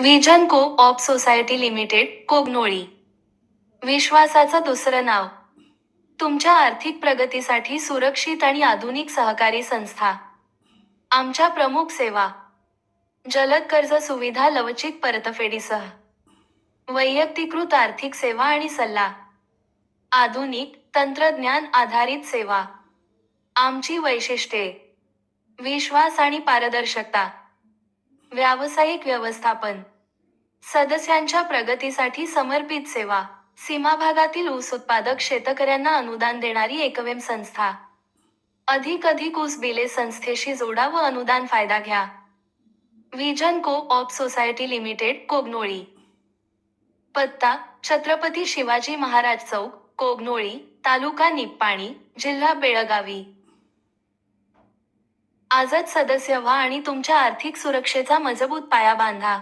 Vision co op society limited Kognoli. विश्वासाचं दुसरं नाव. तुमच्या आर्थिक प्रगतीसाठी सुरक्षित आणि आधुनिक सहकारी संस्था. आमच्या प्रमुख सेवा. जलद कर्ज सुविधा लवचिक परतफेडीसह. वैयक्तिकृत आर्थिक सेवा आणि सल्ला. आधुनिक तंत्रज्ञान आधारित सेवा. आमची वैशिष्ट्ये. विश्वास आणि पारदर्शकता. व्यावसायिक व्यवस्थापन. सदस्यांच्या प्रगतीसाठी समर्पित सेवा. सीमा भागातील ऊस उत्पादक शेतकऱ्यांना अनुदान देणारी एकमेव संस्था. अधिक अधिक ऊस बिले संस्थेशी जोडा व अनुदान फायदा घ्या. विजन को ऑप सोसायटी लिमिटेड कोगनोळी. पत्ता छत्रपती शिवाजी महाराज चौक कोगनोळी तालुका निप्पाणी जिल्हा बेळगावी. आजच सदस्य व्हा आणि तुमच्या आर्थिक सुरक्षेचा मजबूत पाया बांधा.